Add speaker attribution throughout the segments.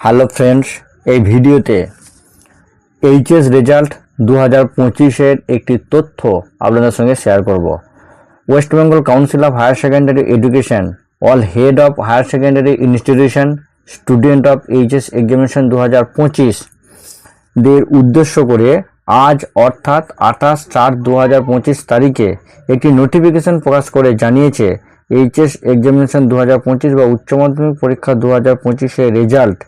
Speaker 1: Hello friends, এই ভিডিওতে HS result দু হাজার পঁচিশের একটি তথ্য আপনাদের সঙ্গে শেয়ার করব। West Bengal council of higher secondary education all head of higher secondary institution, student of HS examination দু হাজার পঁচিশ। দের উদ্দেশ্য করে আজ অর্থাৎ আঠাশ চার দু হাজার পঁচিশ তারিখে একটি নোটিফিকেশন প্রকাশ করে জানিয়েছে এইচএস এক্সামিনেশন দু হাজার পঁচিশ বা উচ্চ মাধ্যমিক পরীক্ষা দু হাজার পঁচিশের রেজাল্ট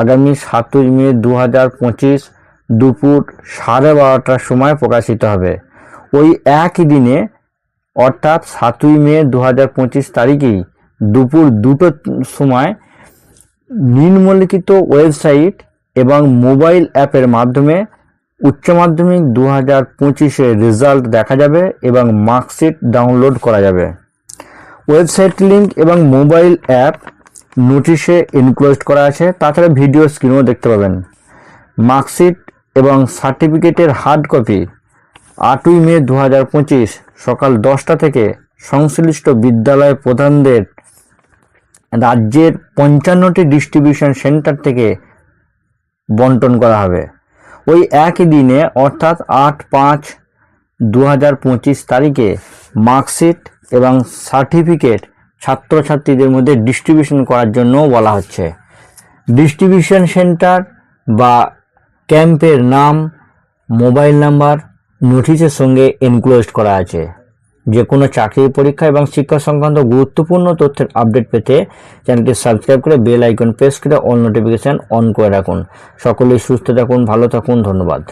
Speaker 1: আগামী সাতই মে দু হাজার পঁচিশ দুপুর সাড়ে বারোটার সময় প্রকাশিত হবে। ওই একই দিনে, অর্থাৎ সাতই মে দু হাজার পঁচিশ তারিখেই দুপুর দুটোর সময় নিম্নলিখিত ওয়েবসাইট এবং মোবাইল অ্যাপের মাধ্যমে উচ্চ মাধ্যমিক দু হাজার পঁচিশের রেজাল্ট দেখা যাবে এবং মার্কশিট ডাউনলোড করা যাবে। ওয়েবসাইট লিংক এবং মোবাইল অ্যাপ নোটিশে ইনক্লোজড করা আছে, তাছাড়া ভিডিও স্ক্রিনও দেখতে পাবেন। মার্কশিট এবং সার্টিফিকেটের হার্ড কপি আটই মে দু হাজার পঁচিশ সকাল দশটা থেকে সংশ্লিষ্ট বিদ্যালয় প্রধানদের রাজ্যের পঞ্চান্নটি ডিস্ট্রিবিউশন সেন্টার থেকে বন্টন করা হবে। ওই একই দিনে, অর্থাৎ আট পাঁচ দু তারিখে মার্কশিট এবং সার্টিফিকেট ছাত্রছাত্রীদের মধ্যে ডিস্ট্রিবিউশন করার জন্য বলা হচ্ছে। ডিস্ট্রিবিউশন সেন্টার বা ক্যাম্পের নাম মোবাইল নাম্বার নোটিশের সঙ্গে এনক্লোজড করা আছে। যে কোনো চাকরির পরীক্ষা এবং শিক্ষা সংক্রান্ত গুরুত্বপূর্ণ তথ্যের আপডেট পেতে চ্যানেলটি সাবস্ক্রাইব করে বেল আইকন প্রেস করে অল নোটিফিকেশন অন করে রাখুন। সকলেই সুস্থ থাকুন, ভালো থাকুন, ধন্যবাদ।